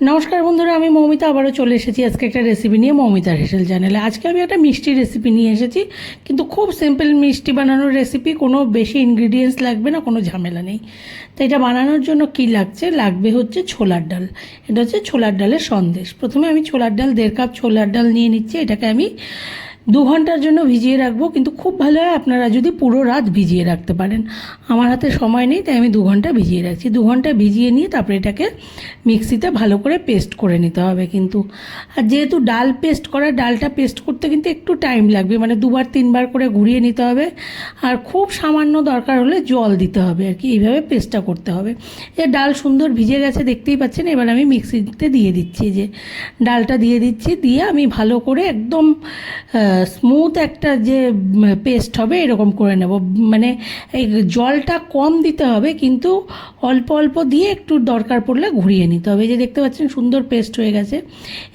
নমস্কার বন্ধুরা, আমি মৌমিতা, আবারও চলে এসেছি আজকে একটা রেসিপি নিয়ে মৌমিতার হেসেল চ্যানেলে আজকে আমি একটা মিষ্টি রেসিপি নিয়ে এসেছি, কিন্তু খুব সিম্পল মিষ্টি বানানোর রেসিপি কোনো বেশি ইনগ্রিডিয়েন্টস লাগবে না, কোনো ঝামেলা নেই। তো এটা বানানোর জন্য কি লাগছে? লাগবে হচ্ছে ছোলার ডাল। এটা হচ্ছে ছোলার ডালের সন্দেশ। প্রথমে আমি ছোলার ডাল, দেড় কাপ ছোলার ডাল নিয়ে নিচ্ছি। এটাকে আমি দু ঘণ্টার জন্য ভিজিয়ে রাখব, কিন্তু খুব ভালো হয় আপনারা যদি পুরো রাত ভিজিয়ে রাখতে পারেন। আমার হাতে সময় নেই, তাই আমি দু ঘণ্টা ভিজিয়ে রাখছি। দু ঘণ্টা ভিজিয়ে নিয়ে তারপরে এটাকে মিক্সিতে ভালো করে পেস্ট করে নিতে হবে কিন্তু। আর যেহেতু ডাল পেস্ট করা, ডালটা পেস্ট করতে কিন্তু একটু টাইম লাগবে মানে দুবার, তিনবার করে ঘুরিয়ে নিতে হবে। আর খুব সামান্য দরকার হলে জল দিতে হবে আর কি, এইভাবে পেস্টটা করতে হবে। এ ডাল সুন্দর ভিজে গেছে, দেখতেই পাচ্ছেন, এবার আমি মিক্সিতে দিয়ে দিচ্ছি। যে ডালটা দিয়ে দিচ্ছি, দিয়ে আমি ভালো করে একদম স্মুথ একটা যে পেস্ট হবে, এরকম করে নেব। মানে এই জলটা কম দিতে হবে, কিন্তু অল্প অল্প দিয়ে একটু দরকার পড়লে ঘুরিয়ে নিতে হবে। যে দেখতে পাচ্ছেন, সুন্দর পেস্ট হয়ে গেছে।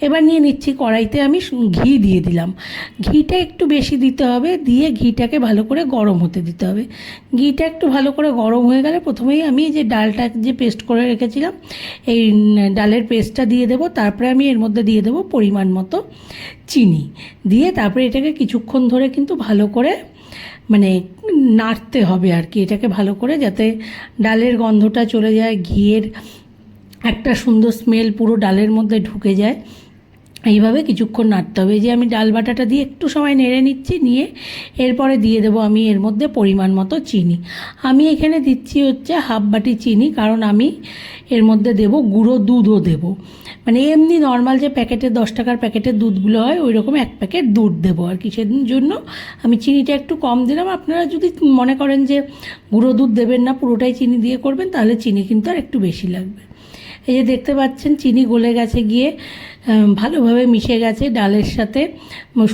এবার নিয়ে নিচ্ছি কড়াইতে আমি ঘি দিয়ে দিলাম। ঘিটা একটু বেশি দিতে হবে, দিয়ে ঘিটাকে ভালো করে গরম হতে দিতে হবে। ঘিটা একটু ভালো করে গরম হয়ে গেলে প্রথমেই আমি যে ডালটা যে পেস্ট করে রেখেছিলাম, এই ডালের পেস্টটা দিয়ে দেবো। তারপরে আমি এর মধ্যে দিয়ে দেবো পরিমাণ মতো চিনি। দিয়ে তারপরে এটাকে কিছুক্ষণ ধরে কিন্তু ভালো করে মানে নাড়তে হবে আর কি, এটাকে ভালো করে যাতে ডালের গন্ধটা চলে যায়, ঘিয়ের একটা সুন্দর স্মেল পুরো ডালের মধ্যে ঢুকে যায়। এইভাবে কিছুক্ষণ নাড়তে হবে। যে আমি ডাল বাটাটা দিয়ে একটু সময় নেড়ে নিচ্ছি, নিয়ে এরপরে দিয়ে দেবো আমি এর মধ্যে পরিমাণ মতো চিনি। আমি এখানে দিচ্ছি হচ্ছে হাফ বাটি চিনি, কারণ আমি এর মধ্যে দেব গুঁড়ো দুধও দেব। মানে এমনি নর্মাল যে প্যাকেটের দশ টাকার প্যাকেটের দুধগুলো হয় ওই রকম এক প্যাকেট দুধ দেবো আর কি। সেদিন জন্য আমি চিনিটা একটু কম দিলাম। আপনারা যদি মনে করেন যে গুঁড়ো দুধ দেবেন না, পুরোটাই চিনি দিয়ে করবেন, তাহলে চিনি কিন্তু আর একটু বেশি লাগবে। এই যে দেখতে পাচ্ছেন, চিনি গলে গেছে গিয়ে ভালোভাবে মিশে গেছে ডালের সাথে।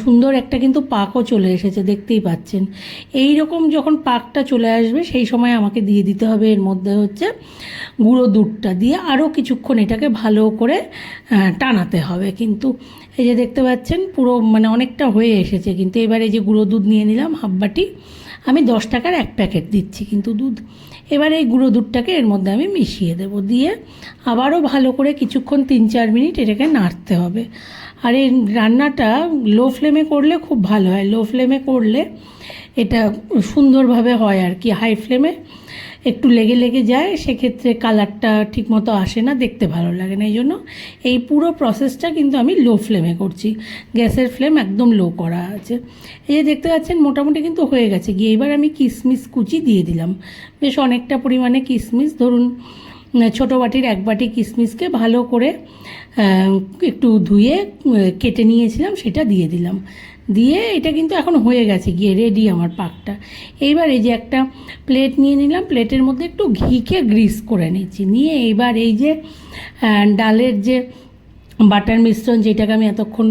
সুন্দর একটা কিন্তু পাকও চলে এসেছে, দেখতেই পাচ্ছেন। এই রকম যখন পাকটা চলে আসবে, সেই সময় আমাকে দিয়ে দিতে হবে। এর মধ্যে হচ্ছে গুঁড়ো দুধটা দিয়ে আরও কিছুক্ষণ এটাকে ভালো করে টানাতে হবে। কিন্তু এই যে দেখতে পাচ্ছেন, পুরো মানে অনেকটা হয়ে এসেছে। কিন্তু এবার এই যে গুঁড়ো দুধ নিয়ে নিলাম, হাফ বাটি আমি দশ টাকার এক প্যাকেট দিচ্ছি কিন্তু দুধ। এবার এই গুঁড়ো দুধটাকে এর মধ্যে আমি মিশিয়ে দেবো। দিয়ে আবারও ভালো করে কিছুক্ষণ তিন চার মিনিট এটাকে নাড়তে হবে। আর এই রান্নাটা লো ফ্লেমে করলে খুব ভালো হয়। লো ফ্লেমে করলে এটা সুন্দরভাবে হয় আর কি। হাই ফ্লেমে একটু লেগে লেগে যায়, সেক্ষেত্রে কালারটা ঠিকমতো আসে না, দেখতে ভালো লাগে না এই জন্য এই পুরো প্রসেসটা কিন্তু আমি লো ফ্লেমে করছি। গ্যাসের ফ্লেম একদম লো করা আছে। এই যে দেখতে পাচ্ছেন, মোটামুটি কিন্তু হয়ে গেছে। গিয়ে এবার আমি কিশমিশ কুচি দিয়ে দিলাম। বেশ অনেকটা পরিমাণে কিশমিশ ধরুন ছোটো বাটির এক বাটি কিশমিশকে ভালো করে একটু ধুয়ে কেটে নিয়েছিলাম, সেটা দিয়ে দিলাম। দিয়ে এটা কিন্তু এখন হয়ে গেছে, গিয়ে রেডি আমার পাকটা। এইবার এই যে একটা প্লেট নিয়ে নিলাম প্লেটের মধ্যে একটু ঘিকে গ্রিস করে নিচ্ছি। নিয়ে এইবার এই যে ডালের যে বাটার মিশ্রণ যেটাকে আমি এতক্ষণ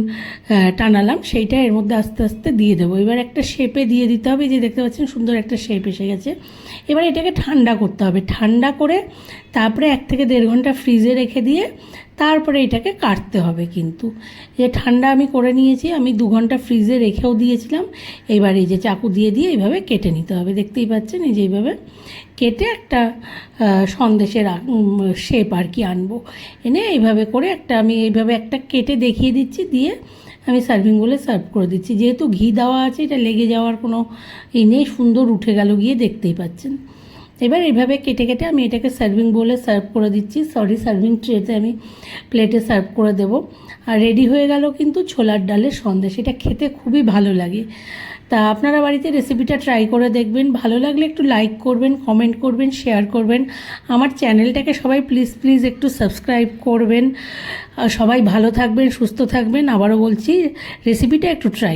টানালাম, সেইটা এর মধ্যে আস্তে আস্তে দিয়ে দেবো। এবার একটা শেপে দিয়ে দিতে হবে যে দেখতে পাচ্ছেন সুন্দর একটা শেপ এসে গেছে। এবার এটাকে ঠান্ডা করতে হবে। ঠান্ডা করে তারপরে এক থেকে দেড় ঘণ্টা ফ্রিজে রেখে দিয়ে তারপরে এটাকে কাটতে হবে কিন্তু। যে ঠান্ডা আমি করে নিয়েছি, আমি দু ঘণ্টা ফ্রিজে রেখেও দিয়েছিলাম। এবার এই যে চাকু দিয়ে দিয়ে এইভাবে কেটে নিতে হবে। দেখতেই পাচ্ছেন এই যে এইভাবে কেটে একটা সন্দেশের শেপ আর কি আনব। এনে এইভাবে করে একটা, আমি এইভাবে একটা কেটে দেখিয়ে দিচ্ছি, দিয়ে আমি সার্ভিং বলে সার্ভ করে দিচ্ছি। যেহেতু ঘি দেওয়া আছে, এটা লেগে যাওয়ার কোনো ই নেই, সুন্দর উঠে গেল গিয়ে দেখতেই পাচ্ছেন। এবার এইভাবে কেটে কেটে আমি এটাকে সার্ভিং বলে সার্ভ করে দিচ্ছি। সরি সার্ভিং ট্রেতে আমি প্লেটে সার্ভ করে দেবো। আর রেডি হয়ে গেল কিন্তু ছোলার ডালের সন্দেশ। এটা খেতে খুবই ভালো লাগে। তা আপনারা বাড়িতে রেসিপিটা ট্রাই করে দেখবেন। ভালো লাগলে একটু লাইক করবেন কমেন্ট করবেন শেয়ার করবেন। আমার চ্যানেলটাকে সবাই প্লিজ প্লিজ একটু সাবস্ক্রাইব করবেন। সবাই ভালো থাকবেন, সুস্থ থাকবেন। আবারও বলছি রেসিপিটা একটু ট্রাই